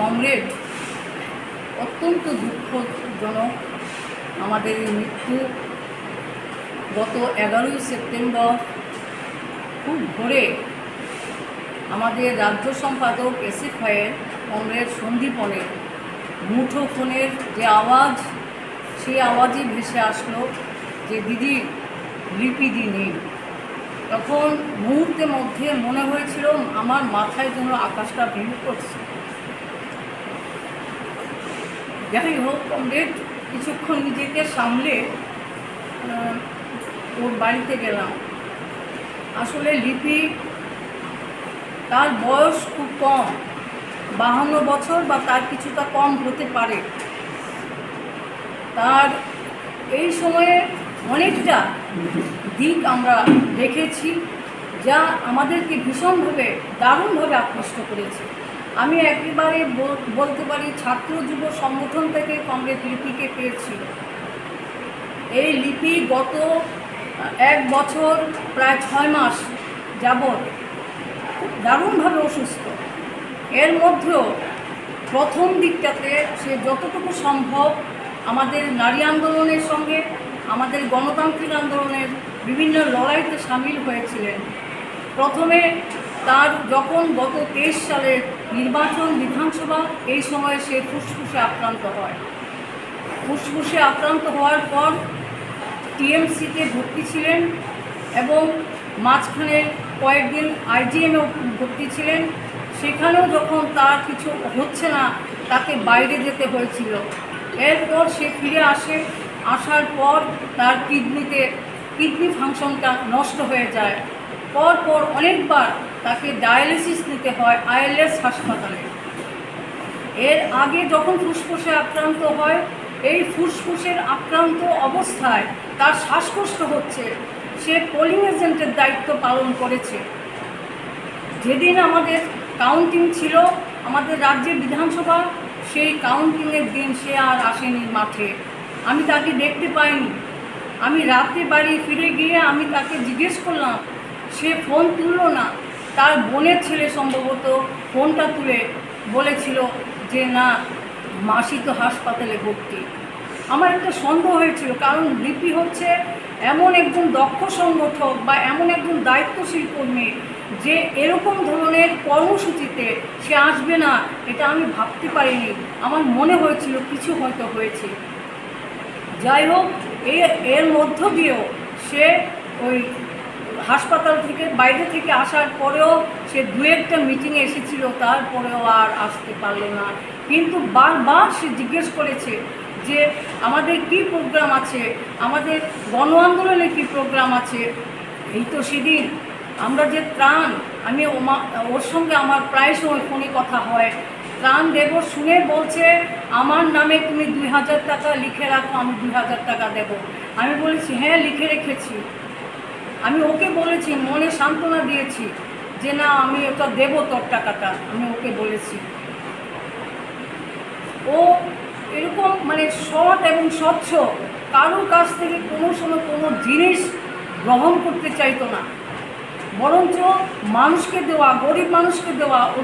Comrade অত্যন্ত দুঃখজনক আমাদের এই মৃত্যু। গত এগারোই সেপ্টেম্বর খুব ভোরে আমাদের রাজ্য সম্পাদক এসএফআইয়ের কমরেড সন্দীপনের মুঠো ফোনের যে আওয়াজ, সেই আওয়াজই ভেসে আসলো যে, দিদি লিপিদি নেই তখন মুহূর্তের মধ্যে মনে হয়েছিল আমার মাথায় যেন আকাশটা ভেঙে পড়ছে যাই হোক কমরেড কিছুক্ষণ নিজেকে সামলে ওর বাড়িতে গেলাম। আসলে লিপি তার বয়স খুব কম, বাহান্ন বছর বা তার কিছুটা কম হতে পারে। তার এই সময়ে অনেকটা দিক আমরা দেখেছি, যা আমাদেরকে ভীষণভাবে দারুণভাবে আকৃষ্ট করেছে। আমি একেবারে বল- বলতে পারি ছাত্র যুব সংগঠন থেকে কংগ্রেস লিপিকে পেয়েছি। এই লিপি গত এক বছর প্রায় ছয় মাস যাবৎ দারুণভাবে অসুস্থ। এর মধ্যেও প্রথম দিকটাতে সে যতটুকু সম্ভব আমাদের নারী আন্দোলনের সঙ্গে, আমাদের গণতান্ত্রিক আন্দোলনের বিভিন্ন লড়াইতে সামিল হয়েছিলেন। প্রথমে তার যখন গত তেইশ সালের নির্বাচন বিধানসভা, এই সময় সে ফুসফুসে আক্রান্ত হয়। ফুসফুসে আক্রান্ত হওয়ার পর টিএমসিতে ভর্তি ছিলেন এবং মাঝখানে কয়েকদিন আইজিএমেও ভর্তি ছিলেন। সেখানেও যখন তার কিছু হচ্ছে না, তাকে বাইরে যেতে হয়েছিল। এরপর সে ফিরে আসে, আসার পর তার কিডনিতে, কিডনি ফাংশনটা নষ্ট হয়ে যায়। পর পর অনেকবার তাকে ডায়ালিসিস নিতে হয় আইএলএস হাসপাতালে। এর আগে যখন ফুসফুসে আক্রান্ত হয়, এই ফুসফুসের আক্রান্ত অবস্থায় তার শ্বাসকষ্ট হচ্ছে। সে পোলিং এজেন্টের দায়িত্ব পালন করেছে। যেদিন আমাদের কাউন্টিং ছিল, আমাদের রাজ্যের বিধানসভা, সেই কাউন্টিংয়ের দিন সে আর আসেনি মাঠে। আমি তাকে দেখতে পাইনি। আমি রাতে বাড়ি ফিরে গিয়ে আমি তাকে জিজ্ঞেস করলাম সে ফোন তুললো না। তার বোনের ছেলে সম্ভবত ফোনটা তুলে বলেছিল যে, না, মাসি তো হাসপাতালে ভর্তি। আমার একটা সন্দেহ হয়েছিল, কারণ লিপি হচ্ছে এমন একজন দক্ষ সংগঠক বা এমন একজন দায়িত্বশীল কর্মী যে এরকম ধরনের কর্মসূচিতে সে আসবে না, এটা আমি ভাবতে পারিনি। আমার মনে হয়েছিল কিছু হয়তো হয়েছে। যাই হোক এর মধ্য দিয়েও সে ওই হাসপাতাল থেকে, বাইরে থেকে আসার পরেও সে দু একটা মিটিংয়ে এসেছিল, তারপরেও আর আসতে পারল না। কিন্তু বারবার সে জিজ্ঞেস করেছে যে, আমাদের কি প্রোগ্রাম আছে? আমাদের গণ আন্দোলনে কী প্রোগ্রাম আছে? এই তো সেদিন আমরা যে ত্রাণ, আমি ওর সঙ্গে আমার প্রায় সময় ফোনে কথা হয়। ত্রাণ দেব শুনে বলছে, আমার নামে তুমি দুই হাজার টাকা লিখে রাখো, আমি দুই হাজার টাকা দেব। আমি বলেছি হ্যাঁ লিখে রেখেছি। আমি ওকে বলেছি, মনে সান্ত্বনা দিয়েছি যে না, আমি ওটা দেব তোর টাকাটা। আমি ওকে বলেছি। ও এরকম মানে সৎ এবং স্বচ্ছ, কারোর কাছ থেকে কোনো সময় কোনো জিনিস গ্রহণ করতে চাইতো না। বরঞ্চ মানুষকে দেওয়া, গরিব মানুষকে দেওয়া